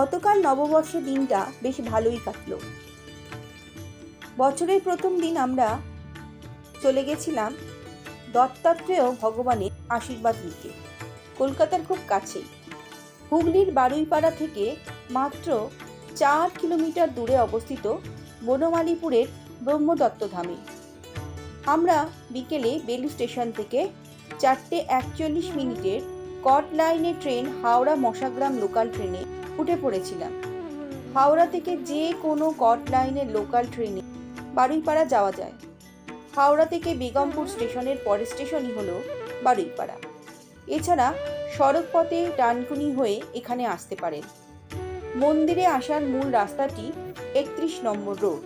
গতকাল নববর্ষ দিনটা বেশ ভালোই কাটলো। বছরের প্রথম দিন আমরা চলে গেছিলাম দত্তাত্রেয় ভগবানের আশীর্বাদ নিতে। কলকাতার খুব কাছেই। হুগলির বারুইপাড়া থেকে মাত্র চার কিলোমিটার দূরে অবস্থিত বনমালীপুরের ব্রহ্মদত্ত ধামে। আমরা বিকেলে বেলু স্টেশন থেকে চারটে একচল্লিশ মিনিটের কট লাইনে ট্রেন হাওড়া মশাগ্রাম লোকাল ট্রেনে উঠে পড়েছিলাম। হাওড়া থেকে যে কোনো কট লাইনের লোকাল ট্রেনে বারুইপাড়া যাওয়া যায়। হাওড়া থেকে বেগমপুর স্টেশনের পরের স্টেশনই হলো বারুইপাড়া। এছাড়া সড়ক পথে ডানকুনি হয়ে এখানে আসতে পারেন। মন্দিরে আসার মূল রাস্তাটি একত্রিশ নম্বর রোড।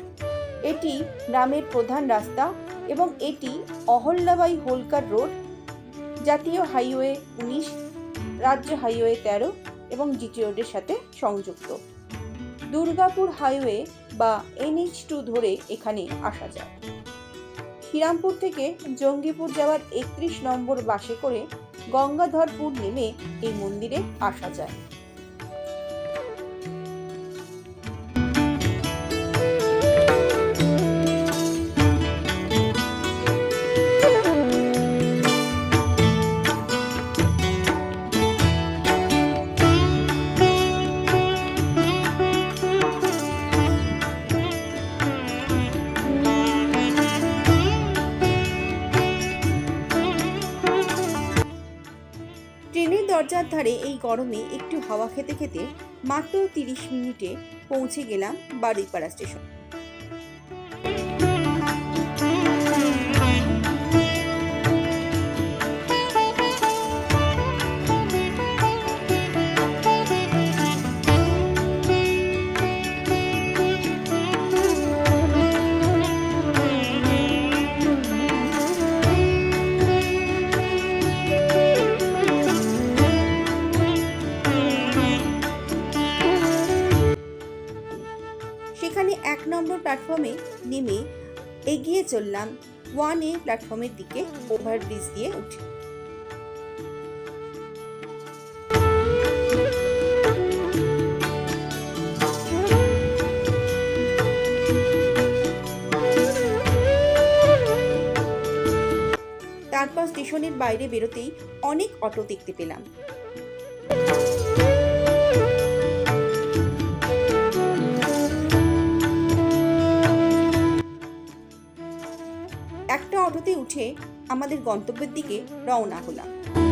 এটি গ্রামের প্রধান রাস্তা এবং এটি অহল্যাবাই হোলকার রোড। জাতীয় হাইওয়ে উনিশ, রাজ্য হাইওয়ে তেরো এবং জিটি রোডের সাথে সংযুক্ত। দুর্গাপুর হাইওয়ে বা এনএইচ টু ধরে এখানে আসা যায়। শ্রীরামপুর থেকে জঙ্গিপুর যাওয়ার একত্রিশ নম্বর বাসে করে গঙ্গাধরপুর নেমে এই মন্দিরে আসা যায়। ধারে এই গরমে একটু হাওয়া খেতে খেতে মাত্র তিরিশ মিনিটে পৌঁছে গেলাম বারুইপাড়া স্টেশন। চললাম ওয়ান এ প্ল্যাটফর্মের দিকে ওভারব্রিজ দিয়ে উঠে। তারপর স্টেশনের বাইরে বেরোতেই অনেক অটো দেখতে পেলাম। উঠে আমাদের গন্তব্যের দিকে রওনা হলাম।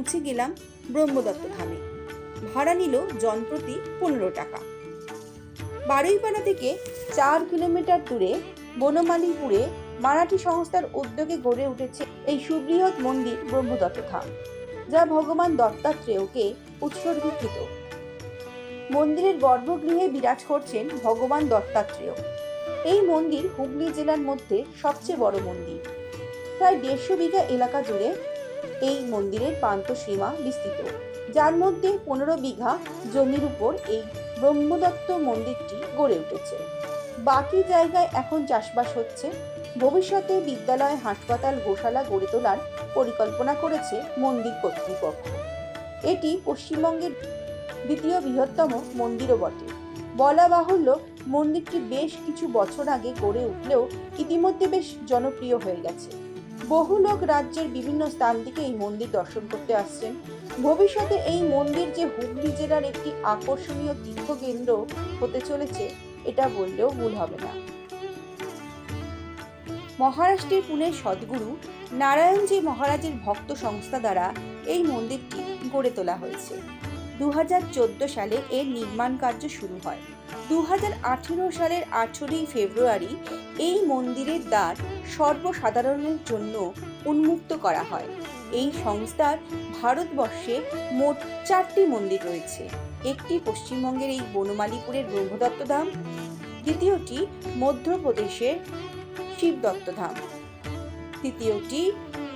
পৌঁছে গেলাম ব্রহ্মদত্ত ধামে। ভাড়া নিল জনপ্রতি পনেরো টাকা। বারুইপাড়া থেকে চার কিলোমিটার দূরে বনমালীপুরে মারাঠি সংস্থার উদ্যোগে গড়ে উঠেছে এই সুবৃহৎ মন্দির ব্রহ্মদত্ত ধাম, যা ভগবান দত্তাত্রেয়কে উৎসর্গীকৃত। মন্দিরের গর্ভগৃহে বিরাজ করছেন ভগবান দত্তাত্রেয়। এই মন্দির হুগলি জেলার মধ্যে সবচেয়ে বড় মন্দির। প্রায় দেড়শো বিঘা এলাকা জুড়ে এই মন্দিরের প্রান্ত সীমা বিস্তৃত। যার মধ্যে পনেরো বিঘা জমির উপর এই ব্রহ্মদত্ত মন্দিরটি গড়ে উঠেছে। বাকি জায়গায় এখন চাষবাস হচ্ছে। ভবিষ্যতে বিদ্যালয়, হাসপাতাল, গোশালা গড়ে তোলার পরিকল্পনা করেছে মন্দির কর্তৃপক্ষ। এটি পশ্চিমবঙ্গের দ্বিতীয় বৃহত্তম মন্দিরও বটে। বলা বাহুল্য, মন্দিরটি বেশ কিছু বছর আগে গড়ে উঠলেও ইতিমধ্যে বেশ জনপ্রিয় হয়ে গেছে। বহু লোক রাজ্যের বিভিন্ন স্থান থেকে এই মন্দির দর্শন করতে আসছেন। ভবিষ্যতে এই মন্দির যে হুগলি জেলার একটি আকর্ষণীয় তীর্থকেন্দ্র হতে চলেছে, এটা বললেও ভুল হবে না। মহারাষ্ট্রের পুনের সদ্গুরু নারায়ণজি মহারাজের ভক্ত সংস্থা দ্বারা এই মন্দিরটি গড়ে তোলা হয়েছে। দু হাজার চোদ্দ সালে এর নির্মাণ কার্য শুরু হয়। দু হাজার আঠেরো সালের আঠেরোই ফেব্রুয়ারি এই মন্দিরের দ্বার সর্বসাধারণের জন্য উন্মুক্ত করা হয়। এই সংস্থার ভারতবর্ষে মোট চারটি মন্দির রয়েছে। একটি পশ্চিমবঙ্গের এই বনমালীপুরের ব্রহ্মদত্ত ধাম, দ্বিতীয়টি মধ্যপ্রদেশের শিবদত্ত ধাম, তৃতীয়টি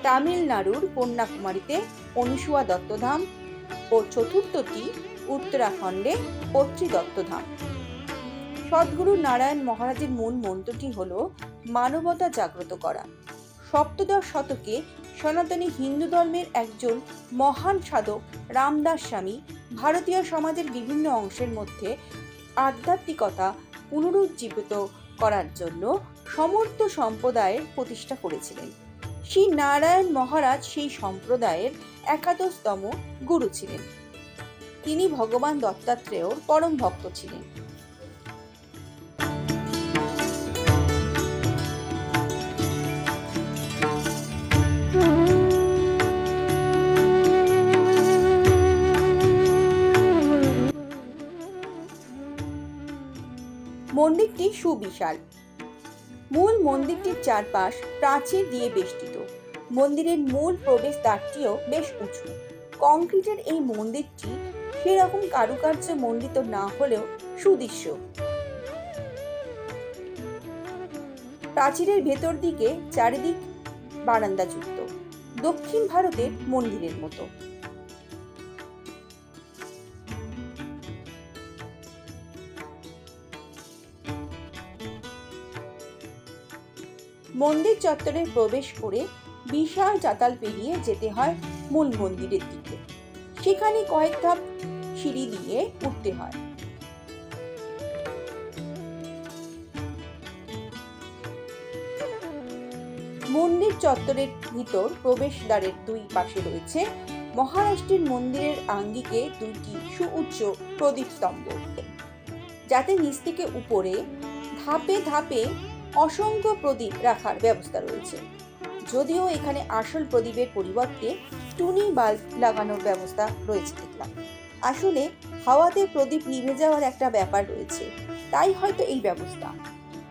তামিলনাড়ুর কন্যাকুমারীতে অনুসুয়া দত্তধাম ও চতুর্থটি উত্তরাখণ্ডে পত্রী দত্তধাম সদ্গুরু নারায়ণ মহারাজের মূল মন্ত্রটি হল মানবতা জাগ্রত করা। সপ্তদশ শতকে সনাতনী হিন্দু ধর্মের একজন মহান সাধক রামদাস স্বামী ভারতীয় সমাজের বিভিন্ন অংশের মধ্যে আধ্যাত্মিকতা পুনরুজ্জীবিত করার জন্য সমর্থ সম্প্রদায়ের প্রতিষ্ঠা করেছিলেন। শ্রী নারায়ণ মহারাজ সেই সম্প্রদায়ের একাদশতম গুরু ছিলেন। তিনি ভগবান দত্তাত্রেয়র পরম ভক্ত ছিলেন। মন্দিরটি সুবিশাল। মূল মন্দিরটির চারপাশ প্রাচীর দিয়ে বেষ্টিত। মন্দিরের মূল প্রবেশদ্বারটিও বেশ উঁচু। কংক্রিটের এই মন্দিরটি সেরকম কারুকার্য মণ্ডিত না হলেও সুদৃশ্য। প্রাচীরের ভেতর দিকে চারিদিক বারান্দাযুক্ত। দক্ষিণ ভারতের মন্দিরের মতো। মন্দির চত্বরে প্রবেশ করে বিশাল চাতাল পেরিয়ে যেতে হয় মূল মন্দিরের দিকে। সেখানে কয়েক ধাপ সিঁড়ি দিয়ে উঠতে হয়। মন্দির চত্বরের ভিতর প্রবেশদ্বারের দুই পাশে রয়েছে মহারাষ্ট্রের মন্দিরের আঙ্গিকে দুইটি সুউচ্চ প্রদীপ স্তম্ভ। যাতে নিচ থেকে উপরে ধাপে ধাপে অসংখ্য প্রদীপ রাখার ব্যবস্থা রয়েছে। যদিও এখানে আসল প্রদীপের পরিবর্তে টুনি বাল্ব লাগানোর ব্যবস্থা রয়েছে দেখলাম। আসলে হাওয়াতে প্রদীপ নিভে যাওয়ার একটা ব্যাপার রয়েছে, তাই হয়তো এই ব্যবস্থা।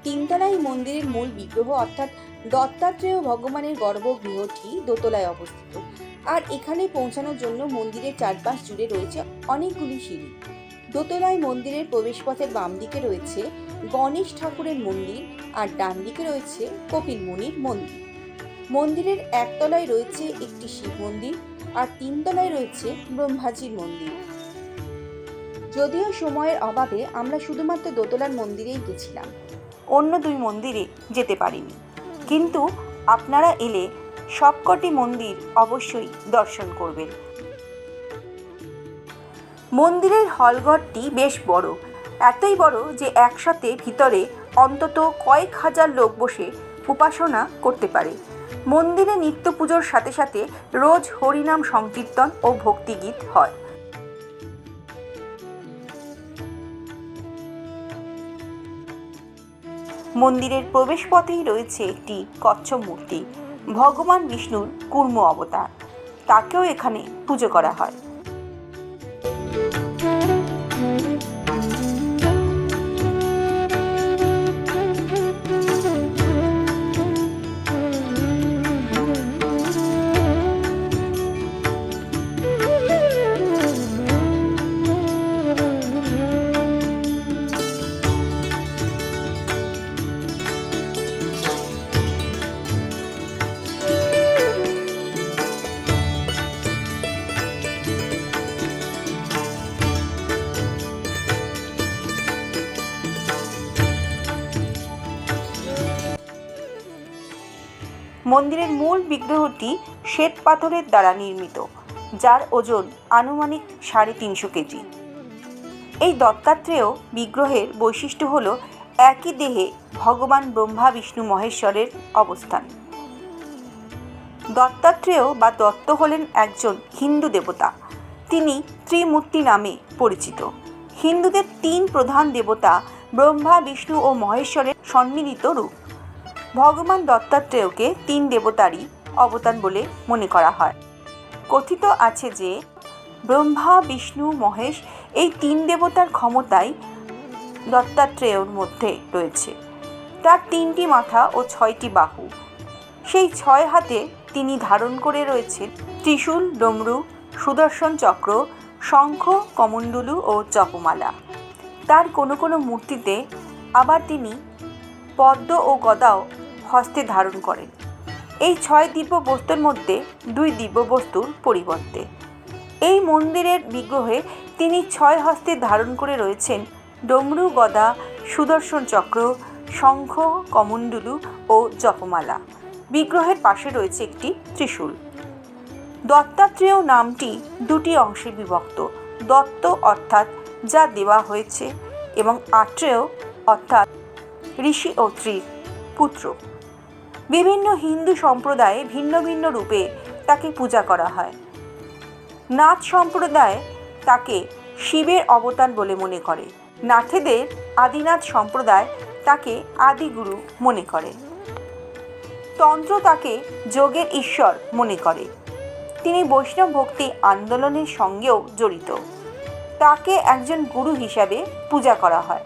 তিনতলায় মন্দিরের মূল বিগ্রহ অর্থাৎ দত্তাত্রেয় ভগবানের গর্ভগৃহটি দোতলায় অবস্থিত। আর এখানে পৌঁছানোর জন্য মন্দিরের চারপাশ জুড়ে রয়েছে অনেকগুলি সিঁড়ি। দোতলায় মন্দিরের প্রবেশপথের বাম দিকে রয়েছে গণেশ ঠাকুরের মন্দির আর ডান দিকে রয়েছে কপিল মুনির মন্দির। মন্দিরের একতলায় রয়েছে একটি শিব মন্দির আর তিনতলায় রয়েছে ব্রহ্মাজির মন্দির। যদিও সময়ের অভাবে আমরা শুধুমাত্র দোতলার মন্দিরেই গেছিলাম, অন্য দুই মন্দিরে যেতে পারিনি। কিন্তু আপনারা এলে সবকটি মন্দির অবশ্যই দর্শন করবেন। মন্দিরের হলঘরটি বেশ বড়। এতই বড় যে একসাথে ভিতরে অন্তত কয়েক হাজার লোক বসে উপাসনা করতে পারে। মন্দিরে নিত্য পুজোর সাথে সাথে রোজ হরিনাম সংকীর্তন ও ভক্তিগীত হয়। মন্দিরের প্রবেশপথেই রয়েছে একটি কচ্ছপ মূর্তি, ভগবান বিষ্ণুর কুর্ম অবতার। তাকেও এখানে পুজো করা হয়। মন্দিরের মূল বিগ্রহটি শ্বেত পাথরের দ্বারা নির্মিত, যার ওজন আনুমানিক সাড়ে তিনশো কেজি। এই দত্তাত্রেয় বিগ্রহের বৈশিষ্ট্য হল একই দেহে ভগবান ব্রহ্মা, বিষ্ণু, মহেশ্বরের অবস্থান। দত্তাত্রেয় বা দত্ত হলেন একজন হিন্দু দেবতা। তিনি ত্রিমূর্তি নামে পরিচিত। হিন্দুদের তিন প্রধান দেবতা ব্রহ্মা, বিষ্ণু ও মহেশ্বরের সম্মিলিত রূপ। ভগবান দত্তাত্রেয়কে তিন দেবতারই অবতার বলে মনে করা হয়। কথিত আছে যে, ব্রহ্মা, বিষ্ণু, মহেশ এই তিন দেবতার ক্ষমতাই দত্তাত্রেয়র মধ্যে রয়েছে। তার তিনটি মাথা ও ছয়টি বাহু। সেই ছয় হাতে তিনি ধারণ করে রয়েছেন ত্রিশূল, ডমরু, সুদর্শন চক্র, শঙ্খ, কমণ্ডলু ও জপমালা তার কোনো কোনো মূর্তিতে আবার তিনি পদ্ম ও গদাও হস্তে ধারণ করেন। এই ছয় দিব্য বস্তুর মধ্যে দুই দিব্য বস্তুর পরিবর্তে। এই মন্দিরের বিগ্রহে তিনি ছয় হস্তে ধারণ করে রয়েছেন ডমরু, গদা, সুদর্শন চক্র, শঙ্খ, কমণ্ডলু ও জপমালা। বিগ্রহের পাশে রয়েছে একটি ত্রিশূল। দত্তাত্রেয় নামটি দুটি অংশে বিভক্ত। দত্ত অর্থাৎ যা দেওয়া হয়েছে এবং আত্রেয় অর্থাৎ ঋষি ও ত্রির পুত্র বিভিন্ন হিন্দু সম্প্রদায়ে ভিন্ন ভিন্ন রূপে তাকে পূজা করা হয়। নাথ সম্প্রদায় তাকে শিবের অবতার বলে মনে করে। নাথেদের আদিনাথ সম্প্রদায় তাকে আদিগুরু মনে করে। তন্ত্র তাকে যোগের ঈশ্বর মনে করে। তিনি বৈষ্ণব ভক্তি আন্দোলনের সঙ্গেও জড়িত। তাকে একজন গুরু হিসাবে পূজা করা হয়।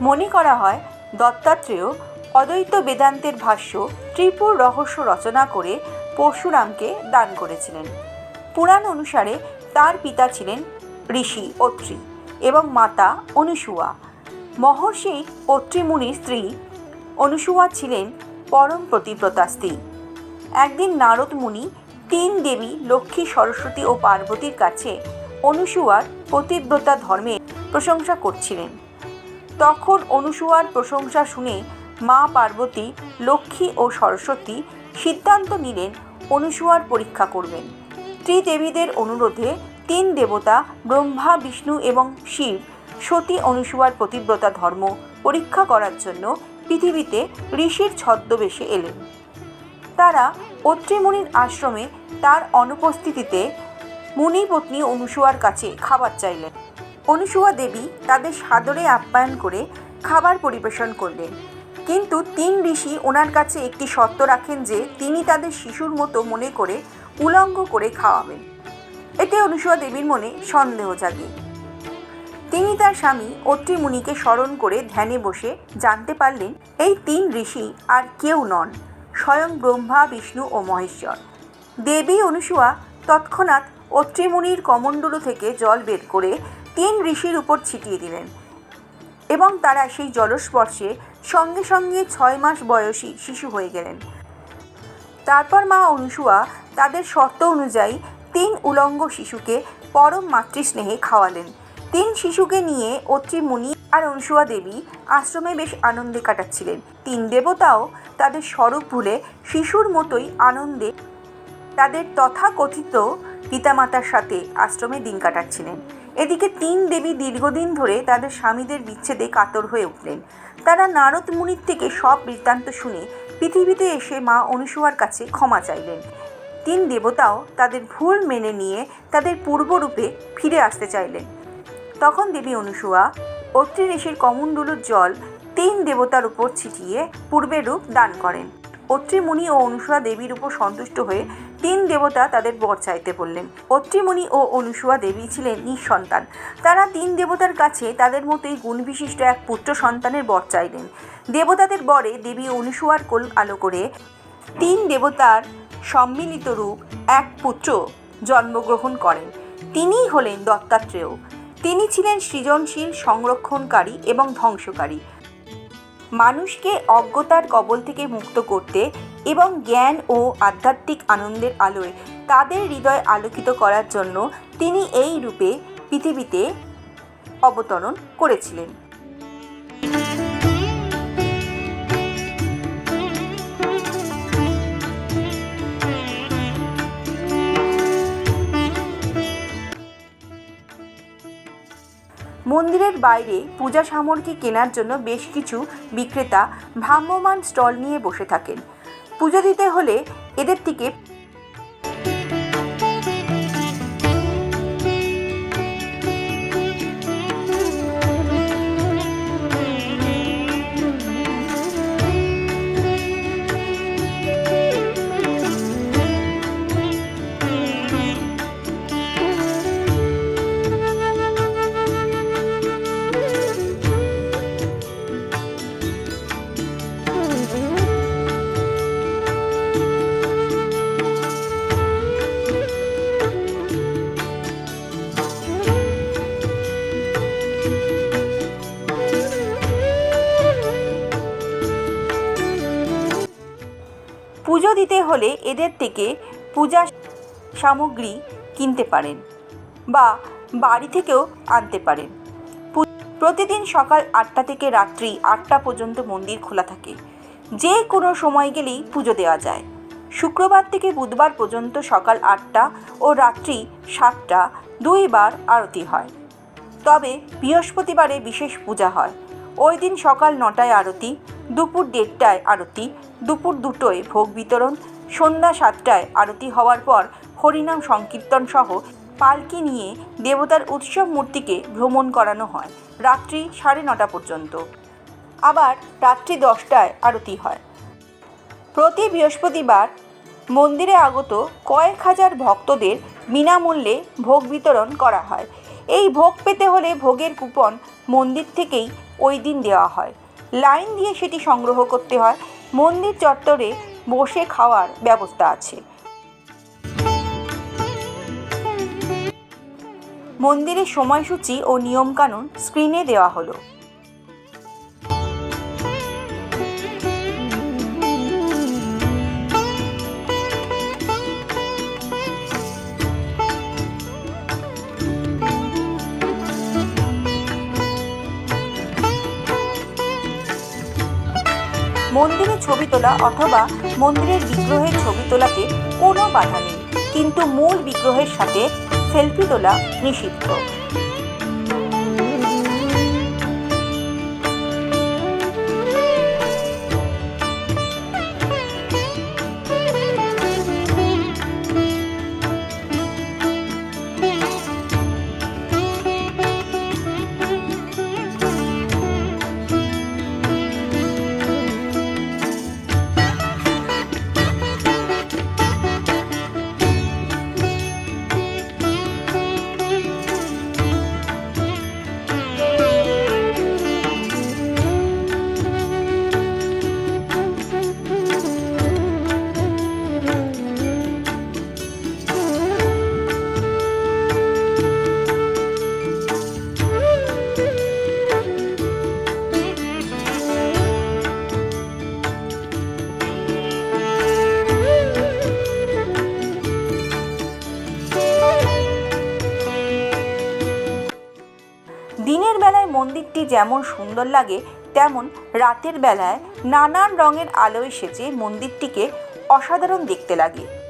মনে করা হয় দত্তাত্রেয় অদ্বৈত বেদান্তের ভাষ্য ত্রিপুর রহস্য রচনা করে পরশুরামকে দান করেছিলেন। পুরাণ অনুসারে তার পিতা ছিলেন ঋষি অত্রি এবং মাতা অনুসুয়া। মহর্ষি অত্রিমুনির স্ত্রী অনুসুয়া ছিলেন পরম প্রতিব্রতা স্ত্রী। একদিন নারদ মুনি তিন দেবী লক্ষ্মী, সরস্বতী ও পার্বতীর কাছে অনুসুয়ার পতিব্রতা ধর্মের প্রশংসা করছিলেন। তখন অনুসুয়ার প্রশংসা শুনে মা পার্বতী, লক্ষ্মী ও সরস্বতী সিদ্ধান্ত নিলেন অনুসুয়ার পরীক্ষা করবেন। ত্রিদেবীদের অনুরোধে তিন দেবতা, ব্রহ্মা, বিষ্ণু এবং শিব, সতী অনুসুয়ার প্রতিব্রতা ধর্ম পরীক্ষা করার জন্য পৃথিবীতে ঋষির ছদ্মবেশে এলেন। তারা অত্রিমুনির আশ্রমে তার অনুপস্থিতিতে মুনিপত্নী অনুসুয়ার কাছে খাবার চাইলেন। অনুসুয়া দেবী তাদের সাদরে আপ্যায়ন করে খাবার পরিবেশন করলেন। কিন্তু তিন ঋষি ওনার কাছে একটি শর্ত রাখেন যে তিনি তাদের শিশুর মতো মনে করে উলঙ্গ করে খাওয়াবেন। এতে অনুসুয়া দেবীর মনে সন্দেহ জাগে। তিনি তার স্বামী অত্রি মুনিকে স্মরণ করে ধ্যানে বসে জানতে পারলেন, এই তিন ঋষি আর কেউ নন, স্বয়ং ব্রহ্মা, বিষ্ণু ও মহেশ্বর। দেবী অনুসুয়া তৎক্ষণাৎ অত্রিমুনির কমণ্ডলু থেকে জল বের করে তিন ঋষির উপর ছিটিয়ে দিলেন এবং তারা সেই জলস্পর্শে সঙ্গে সঙ্গে ছয় মাস বয়সী শিশু হয়ে গেলেন। তারপর মা অনুসুয়া তাদের শর্ত অনুযায়ী তিন উলঙ্গ শিশুকে পরম মাতৃস্নেহে খাওয়ালেন। তিন শিশুকে নিয়ে অত্রি মুনি আর অনুসুয়া দেবী আশ্রমে বেশ আনন্দে কাটাচ্ছিলেন। তিন দেবতাও তাদের স্বরূপ ভুলে শিশুর মতোই আনন্দে তাদের তথাকথিত পিতামাতার সাথে আশ্রমে দিন কাটাচ্ছিলেন। এদিকে তিন দেবী দীর্ঘদিন ধরে তাদের স্বামীদের বিচ্ছেদে কাতর হয়ে উঠলেন। তারা নারদ মুনির থেকে সব বৃত্তান্ত শুনে পৃথিবীতে এসে মা অনুসুয়ার কাছে ক্ষমা চাইলেন। তিন দেবতাও তাদের ভুল মেনে নিয়ে তাদের পূর্বরূপে ফিরে আসতে চাইলেন। তখন দেবী অনুসুয়া অত্রি ঋষির কমণ্ডলুর জল তিন দেবতার উপর ছিটিয়ে পূর্বের রূপ দান করেন। অত্রিমুনি ও অনুসুয়া দেবীর উপর সন্তুষ্ট হয়ে তিন দেবতা তাদের বর চাইতে বললেন। অত্রিমুনি ও অনুসুয়া দেবী ছিলেন নিঃসন্তান। তারা তিন দেবতার কাছে তাদের মতোই গুণবিশিষ্ট এক পুত্র সন্তানের বর চাইলেন। দেবতাদের বরে দেবী অনুসুয়ার কোল আলো করে তিন দেবতার সম্মিলিত রূপ এক পুত্র জন্মগ্রহণ করেন। তিনিই হলেন দত্তাত্রেয়। তিনি ছিলেন সৃজনশীল, সংরক্ষণকারী এবং ধ্বংসকারী। মানুষকে অজ্ঞতার কবল থেকে মুক্ত করতে এবং জ্ঞান ও আধ্যাত্মিক আনন্দের আলোয় তাদের হৃদয় আলোকিত করার জন্য তিনি এই রূপে পৃথিবীতে অবতরণ করেছিলেন। মন্দিরের বাইরে পূজা সামগ্রী কেনার জন্য বেশ কিছু বিক্রেতা ভ্রাম্যমান স্টল নিয়ে বসে থাকেন। পুজো দিতে হলে এদের থেকে পুজো দিতে হলে এদের থেকে পূজা সামগ্রী কিনতে পারেন বা বাড়ি থেকেও আনতে পারেন। প্রতিদিন সকাল আটটা থেকে রাত্রি আটটা পর্যন্ত মন্দির খোলা থাকে। যে কোনো সময় গেলেই পুজো দেওয়া যায়। শুক্রবার থেকে বুধবার পর্যন্ত সকাল আটটা ও রাত্রি সাতটা দুইবার আরতি হয়। তবে বৃহস্পতিবারে বিশেষ পূজা হয়। ওই দিন সকাল নটায় আরতি, দুপুর দেড়টায় আরতি, দুপুর দুটোয় ভোগ বিতরণ সন্ধ্যা সাতটায় আরতি হওয়ার পর হরিনাম সংকীর্তন সহ পালকি নিয়ে দেবতার উৎসব মূর্তিকে ভ্রমণ করানো হয়, রাত্রি সাড়ে নটা পর্যন্ত। আবার রাত্রি দশটায় আরতি হয়। প্রতি বৃহস্পতিবার মন্দিরে আগত কয়েক হাজার ভক্তদের বিনামূল্যে ভোগ বিতরণ করা হয়। এই ভোগ পেতে হলে ভোগের কুপন মন্দির থেকেই ওই দিন দেওয়া হয়। লাইন দিয়ে সেটি সংগ্রহ করতে হয়। মন্দির চত্বরে বসে খাওয়ার ব্যবস্থা আছে। মন্দিরের সময়সূচি ও নিয়মকানুন স্ক্রিনে দেওয়া হলো। মন্দিরে ছবি তোলা অথবা মন্দিরের বিগ্রহের ছবি তোলাতে কোনো বাধা নেই। কিন্তু মূল বিগ্রহের সাথে সেলফি তোলা নিষিদ্ধ। যেমন সুন্দর লাগে তেমন রাতের বেলায় নানান রঙের আলোয় সেজে মন্দিরটিকে অসাধারণ দেখতে লাগে।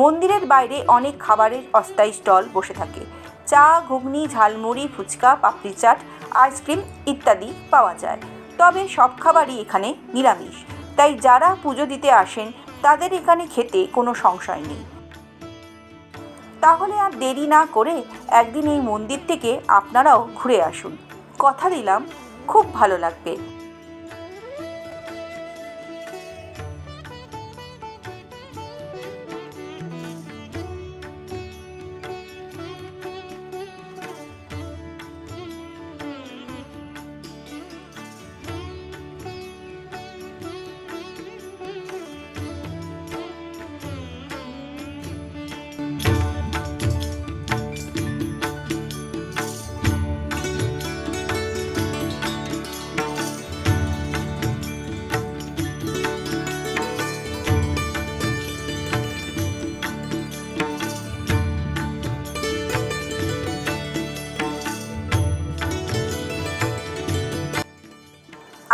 মন্দিরের বাইরে অনেক খাবারের অস্থায়ী স্টল বসে থাকে। চা, ঘুগনি, ঝালমুড়ি, ফুচকা, পাপড়ি চাট, আইসক্রিম ইত্যাদি পাওয়া যায়। তবে সব খাবারই এখানে নিরামিষ। তাই যারা পুজো দিতে আসেন, তাদের এখানে খেতে কোনো সংশয় নেই। তাহলে আর দেরি না করে একদিন এই মন্দির থেকে আপনারাও ঘুরে আসুন। কথা দিলাম, খুব ভালো লাগবে।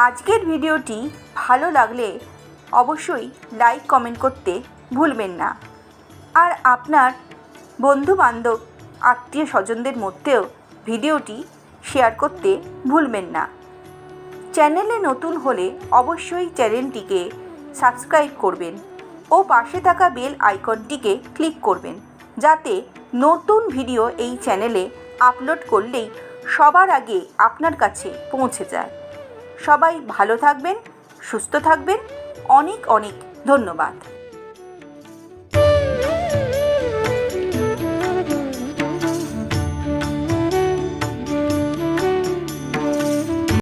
আজকের ভিডিওটি ভালো লাগলে অবশ্যই লাইক কমেন্ট করতে ভুলবেন না। আর আপনার বন্ধু বান্ধব আত্মীয় স্বজনদের মধ্যেও ভিডিওটি শেয়ার করতে ভুলবেন না। চ্যানেলে নতুন হলে অবশ্যই চ্যানেলটিকে সাবস্ক্রাইব করবেন ও পাশে থাকা বেল আইকনটিকে ক্লিক করবেন যাতে নতুন ভিডিও এই চ্যানেলে আপলোড করলেই সবার আগে আপনার কাছে পৌঁছে যায়। সবাই ভালো থাকবেন সুস্থ থাকবেন। অনেক অনেক ধন্যবাদ।